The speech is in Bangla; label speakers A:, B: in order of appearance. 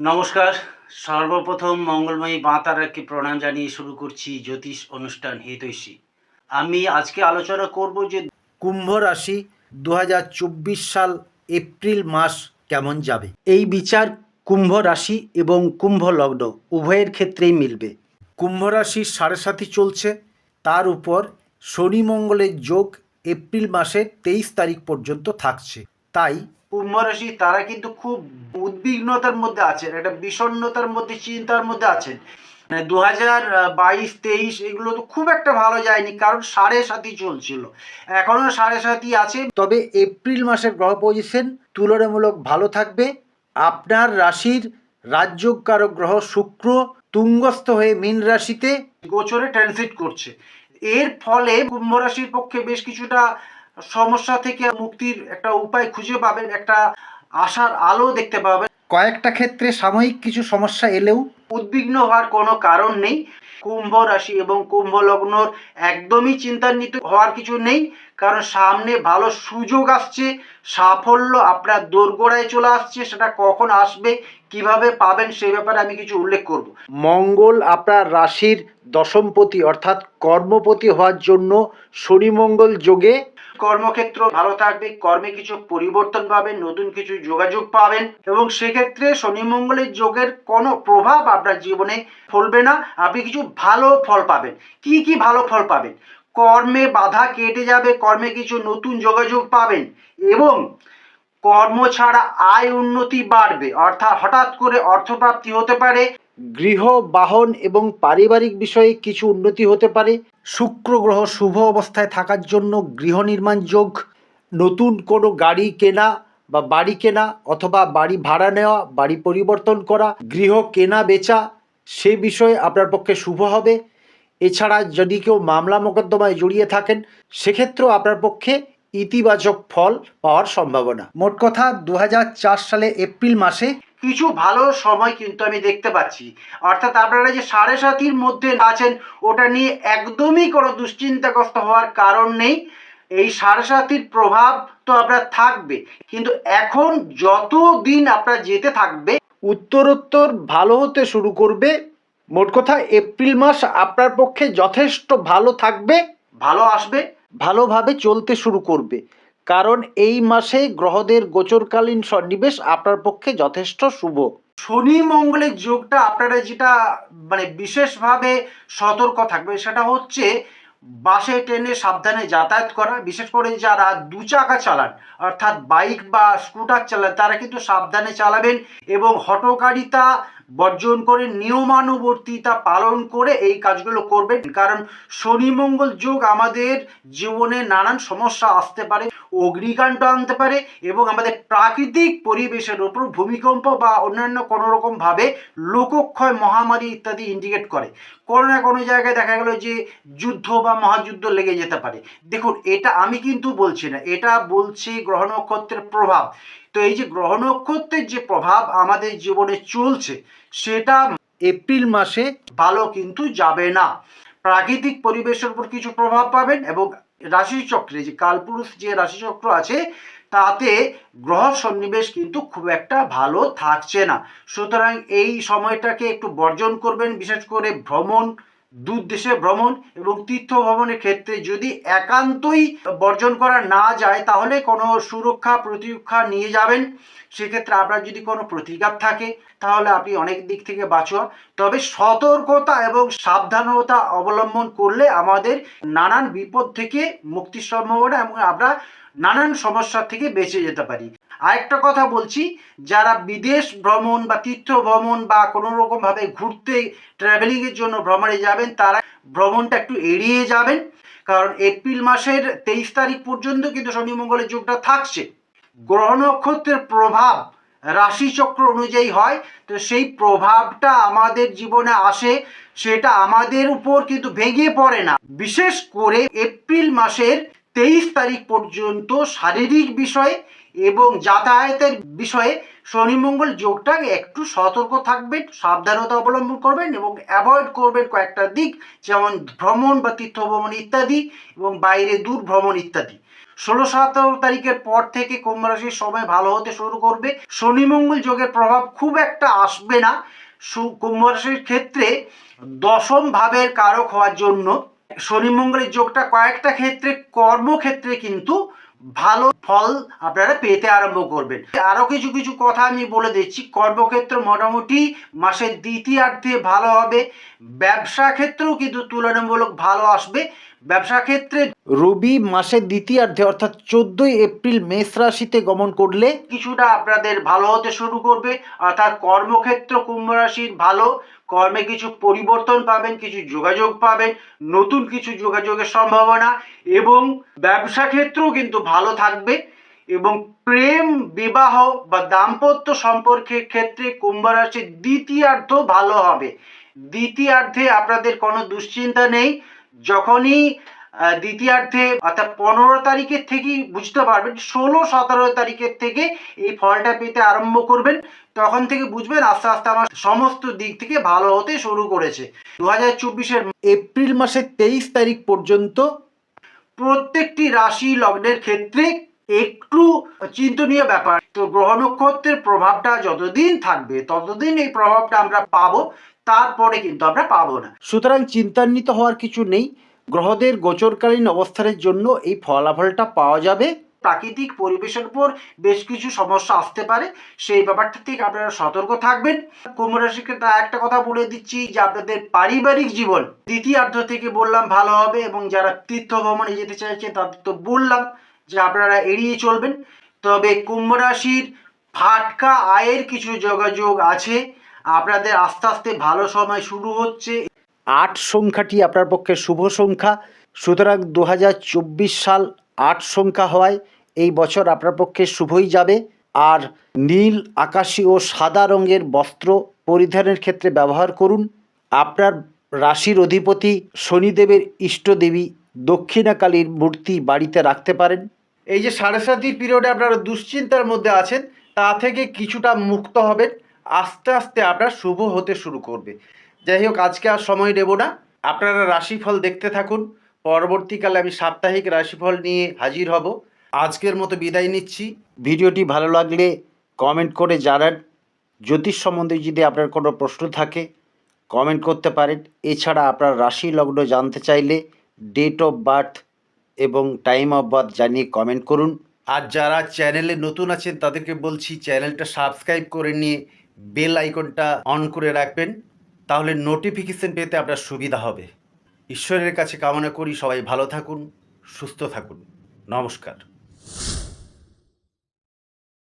A: নমস্কার, সর্বপ্রথম মঙ্গলময়ী মাতার একটি প্রণাম জানিয়ে শুরু করছি জ্যোতিষ অনুষ্ঠান হিতৈষী। আমি আজকে আলোচনা করব যে
B: কুম্ভ রাশি দু হাজার চব্বিশ সাল এপ্রিল মাস কেমন যাবে। এই বিচার কুম্ভ রাশি এবং কুম্ভ লগ্ন উভয়ের ক্ষেত্রেই মিলবে। কুম্ভ রাশির সাড়ে সাথী চলছে, তার উপর শনি মঙ্গলের যোগ এপ্রিল মাসের তেইশ তারিখ পর্যন্ত থাকছে। তাই
A: কুম্ভ রাশি তারা কিন্তু খুব উদ্বিগ্নতার মধ্যে আছেন একটা বিষণ্ণতার মধ্যে চিন্তার মধ্যে আছেন। মানে দু হাজার বাইশ তেইশ এগুলো তো খুব একটা ভালো যায়নি কারণ সাড়ে সাতই চলছিল। এখনও সাড়ে সাতই আছে।
B: তবে এপ্রিল মাসের গ্রহ পজিশন তুলনামূলক ভালো থাকবে। আপনার রাশির রাজ্যকারক গ্রহ শুক্র তুঙ্গস্থ হয়ে মীন রাশিতে
A: গোচরে ট্রানজিট করছে। এর ফলে কুম্ভ রাশির পক্ষে বেশ কিছুটা সমস্যা থেকে মুক্তির একটা উপায় খুঁজে পাবেন, একটা আশার আলো দেখতে পাবেন।
B: কয়েকটা ক্ষেত্রে সাময়িক কিছু সমস্যা এলেও
A: উদ্বিগ্ন হওয়ার কোনো কারণ নেই। কুম্ভ রাশি এবং কুম্ভ লগ্নর একদমই চিন্তান্বিত হওয়ার কিছু নেই, কারণ সামনে ভালো সুযোগ আসছে, সাফল্য আপনার দোরগোড়ায় চলে আসছে, সেটা কখন আসবে, কীভাবে পাবেন সেই ব্যাপারে আমি কিছু উল্লেখ করব।
B: মঙ্গল আপনার রাশির দশমপতি অর্থাৎ কর্মপতি হওয়ার জন্য শনি মঙ্গল যোগে।
A: কর্মক্ষেত্র ভালো থাকবে, কর্মে কিছু পরিবর্তন পাবেন, নতুন কিছু যোগাযোগ পাবেন এবং সেক্ষেত্রে শনি মঙ্গলের যোগের কোনো প্রভাব আপনার জীবনে ফলবে না, আপনি কিছু ভালো ফল পাবেন। কি কি ভালো ফল পাবেন? কর্মে বাধা কেটে যাবে, কর্মে কিছু নতুন যোগাযোগ পাবেন এবং কর্ম ছাড়া আয় উন্নতি বাড়বে। অর্থাৎ হঠাৎ করে অর্থপ্রাপ্তি হতে পারে,
B: গৃহ, বাহন এবং পারিবারিক বিষয়ে কিছু উন্নতি হতে পারে। শুক্র গ্রহ শুভ অবস্থায় থাকার জন্য গৃহ নির্মাণ যোগ, নতুন কোনো গাড়ি কেনা বা বাড়ি কেনা অথবা বাড়ি ভাড়া নেওয়া, বাড়ি পরিবর্তন করা, গৃহ কেনা বেচা, সে বিষয়ে আপনার পক্ষে শুভ হবে। এছাড়া যদি কেউ মামলা মোকদ্দমায় জড়িয়ে থাকেন, সেক্ষেত্রেও আপনার পক্ষে ইতিবাচক ফল পাওয়ার সম্ভাবনা। মোট কথা দু হাজার চার সালে এপ্রিল মাসে
A: কিছু ভালো সময় কিন্তু আমি দেখতে পাচ্ছি। অর্থাৎ আপনারা যে সাড়ে সাতির মধ্যে আছেন, ওটা নিয়ে একদমই কোনো দুশ্চিন্তাগ্রস্ত হওয়ার কারণ নেই। এই সাড়ে সাতির প্রভাব তো আপনার থাকবে। কিন্তু এখন যত দিন আপনার যেতে থাকবে,
B: উত্তরোত্তর ভালো হতে শুরু করবে। মোট কথা, এপ্রিল মাস আপনার পক্ষে যথেষ্ট ভালো থাকবে,
A: ভালো আসবে,
B: ভালোভাবে চলতে শুরু করবে। কারণ এই মাসে গ্রহদের গোচরকালীন সন্নিবেশ আপনার পক্ষে যথেষ্ট শুভ।
A: শনি মঙ্গলের যোগটা আপনারা যেটা মানে বিশেষভাবে সতর্ক থাকবে সেটা হচ্ছে বাসে, ট্রেনে সাবধানে যাতায়াত করা, বিশেষ করে যারা দু চাকা চালান, অর্থাৎ বাইক বা স্কুটার চালান, তারা কিন্তু সাবধানে চালাবেন এবং হটকারিতা বর্জন করে নিয়মানুবর্তিতা পালন করে এই কাজগুলো করবেন। কারণ শনি মঙ্গল যোগ আমাদের জীবনে নানান সমস্যা আসতে পারে, অগ্নিকাণ্ড আনতে পারে এবং আমাদের প্রাকৃতিক পরিবেশের উপর ভূমিকম্প বা অন্যান্য কোনো রকমভাবে লোকক্ষয় মহামারী ইত্যাদি ইন্ডিকেট করে। কোনো না কোনো জায়গায় দেখা গেল যে যুদ্ধ বা মহাযুদ্ধ লেগে যেতে পারে। দেখুন, এটা আমি কিন্তু বলছি না, এটা বলছি গ্রহ নক্ষত্রের প্রভাব। তো এই যে গ্রহ নক্ষত্রের যে প্রভাব আমাদের জীবনে চলছে, সেটা
B: এপ্রিল মাসে
A: ভালো কিন্তু যাবে না। প্রাকৃতিক পরিবেশের উপর কিছু প্রভাব পাবেন এবং রাশিচক্রে যে কালপুরুষ যে রাশিচক্র আছে, তাতে গ্রহ সন্নিবেশ কিন্তু খুব একটা ভালো থাকছে না। সুতরাং এই সময়টাকে একটু বর্জন করবেন, বিশেষ করে ভ্রমণ দূর দেশে ভ্রমণ এবং তীর্থ ভ্রমণের ক্ষেত্রে যদি একান্তই বর্জন করা না যায়, তাহলে কোনো সুরক্ষা প্রতিরক্ষা নিয়ে যাবেন। সেক্ষেত্রে আপনার যদি কোনো প্রতিঘাত থাকে, তাহলে আপনি অনেক দিক থেকে বাঁচোয়া। তবে সতর্কতা এবং সাবধানতা অবলম্বন করলে আমাদের নানান বিপদ থেকে মুক্তির সম্ভাবনা এবং আমরা নানান সমস্যা থেকে বেঁচে যেতে পারি। আরেকটা কথা বলছি, যারা বিদেশ ভ্রমণ বা তীর্থ ভ্রমণ বা কোনো রকমভাবে ঘুরতে ট্রাভেলিংয়ের জন্য ভ্রমণে যাবেন, তারা ভ্রমণটা একটু এড়িয়ে যাবেন। কারণ এপ্রিল মাসের তেইশ তারিখ পর্যন্ত কিন্তু শনি মঙ্গলের যুগটা থাকছে। গ্রহ নক্ষত্রের প্রভাব রাশিচক্র অনুযায়ী হয়, তো সেই প্রভাবটা আমাদের জীবনে আসে, সেটা আমাদের উপর কিন্তু ভেঙে পড়ে না। বিশেষ করে এপ্রিল মাসের তেইশ তারিখ পর্যন্ত শারীরিক বিষয়ে এবং যাতায়াতের বিষয়ে শনি মঙ্গল যোগটা একটু সতর্ক থাকবেন, সাবধানতা অবলম্বন করবেন এবং অ্যাভয়েড করবেন কয়েকটা দিক, যেমন ভ্রমণ বা তীর্থ ভ্রমণ ইত্যাদি এবং বাইরে দূর ভ্রমণ ইত্যাদি। ষোলো সতেরো তারিখের পর থেকে কুম্ভ রাশির সময় ভালো হতে শুরু করবে। শনি মঙ্গল যোগের প্রভাব খুব একটা আসবে না। কুম্ভ রাশির ক্ষেত্রে দশম ভাবের কারক হওয়ার জন্য শনি মঙ্গলের যোগটা কয়েকটা ক্ষেত্রে, কর্মক্ষেত্রে কিন্তু ভালো ফল আপনারা পেতে আরম্ভ করবেন। আরও কিছু কিছু কথা আমি বলে দিচ্ছি। কর্মক্ষেত্র মোটামুটি মাসের দ্বিতীয়ার্ধে ভালো হবে। ব্যবসা ক্ষেত্রেও কিন্তু তুলনামূলক ভালো আসবে। ব্যবসা ক্ষেত্রে
B: রবি মাসের দ্বিতীয়ার্ধে অর্থাৎ চোদ্দই এপ্রিল মেষ রাশিতে গমন করলে
A: কিছুটা আপনাদের ভালো হতে শুরু করবে। অর্থাৎ কর্মক্ষেত্র কুম্ভ রাশির ভালো, কর্মে কিছু পরিবর্তন পাবেন, কিছু যোগাযোগ পাবেন, নতুন কিছু যোগাযোগের সম্ভাবনা এবং ব্যবসা ক্ষেত্রেও কিন্তু ভালো থাকবে এবং প্রেম, বিবাহ বা দাম্পত্য সম্পর্কের ক্ষেত্রে কুম্ভ রাশির দ্বিতীয়ার্ধ ভালো হবে। দ্বিতীয়ার্ধে আপনাদের কোনো দুশ্চিন্তা নেই যখনই দ্বিতীয়ার্ধে অর্থাৎ পনেরো তারিখের থেকেই বুঝতে পারবেন, ষোলো সতেরো তারিখের থেকে এই ফলটা পেতে আরম্ভ করবেন, তখন থেকে বুঝবেন আস্তে আস্তে আমার সমস্ত দিক থেকে ভালো হতে শুরু করেছে। দু হাজার চব্বিশের
B: এপ্রিল মাসের তেইশ তারিখ পর্যন্ত
A: প্রত্যেকটি রাশি লগ্নের ক্ষেত্রে একটু চিন্তনীয় ব্যাপার। তো গ্রহ নক্ষত্রের প্রভাবটা যতদিন থাকবে, ততদিন এই প্রভাবটা আমরা পাবো, তারপরে কিন্তু আমরা পাবো না।
B: সুতরাং চিন্তান্বিত হওয়ার কিছু নেই। গ্রহদের গোচরকালীন অবস্থানের জন্য এই ফলাফলটা পাওয়া যাবে।
A: প্রাকৃতিক পরিবেশের উপর বেশ কিছু সমস্যা আসতে পারে। সেই ব্যাপারটা থেকে আপনারা সতর্ক থাকবেন। কুম্ভ রাশিকে তা একটা কথা বলে দিচ্ছি যে, আপনাদের পারিবারিক জীবন দ্বিতীয়ার্ধ থেকে বললাম ভালো হবে এবং যারা তীর্থ ভ্রমণে যেতে চাইছে, তাদের তো বললাম যে আপনারা এড়িয়ে চলবেন। তবে কুম্ভ রাশির ফাটকা আয়ের কিছু যোগাযোগ আছে। আপনাদের আস্তে আস্তে ভালো সময় শুরু হচ্ছে।
B: আট সংখ্যাটি আপনার পক্ষে শুভ সংখ্যা। সুতরাং দু হাজার চব্বিশ সাল আট সংখ্যা হওয়ায় এই বছর আপনার পক্ষে শুভই যাবে। আর নীল, আকাশি ও সাদা রঙের বস্ত্র পরিধানের ক্ষেত্রে ব্যবহার করুন। আপনার রাশির অধিপতি শনিদেবের ইষ্টদেবী দক্ষিণাকালীর মূর্তি বাড়িতে রাখতে পারেন। এই যে সাড়ে সাতির পিরিয়ডে আপনারা দুশ্চিন্তার মধ্যে আছেন, তা থেকে কিছুটা মুক্ত হবেন। আস্তে আস্তে আপনার শুভ হতে শুরু করবে। যাই হোক, আজকে আর সময় নেব না। আপনারা রাশিফল দেখতে থাকুন। পরবর্তীকালে আমি সাপ্তাহিক রাশিফল নিয়ে হাজির হব। আজকের মতো বিদায় নিচ্ছি। ভিডিওটি ভালো লাগলে কমেন্ট করে জানান। জ্যোতিষ সম্বন্ধে যদি আপনার কোনো প্রশ্ন থাকে, কমেন্ট করতে পারেন। এছাড়া আপনার রাশি লগ্ন জানতে চাইলে ডেট অফ বার্থ এবং টাইম অফ বার্থ জানিয়ে কমেন্ট করুন। আর যারা চ্যানেলে নতুন আছেন, তাদেরকে বলছি চ্যানেলটা সাবস্ক্রাইব করে নিয়ে বেল আইকনটা অন করে রাখবেন। তাহলে নোটিফিকেশন পেতে আপনার সুবিধা হবে। ঈশ্বরের কাছে কামনা করি সবাই ভালো থাকুন, সুস্থ থাকুন। নমস্কার।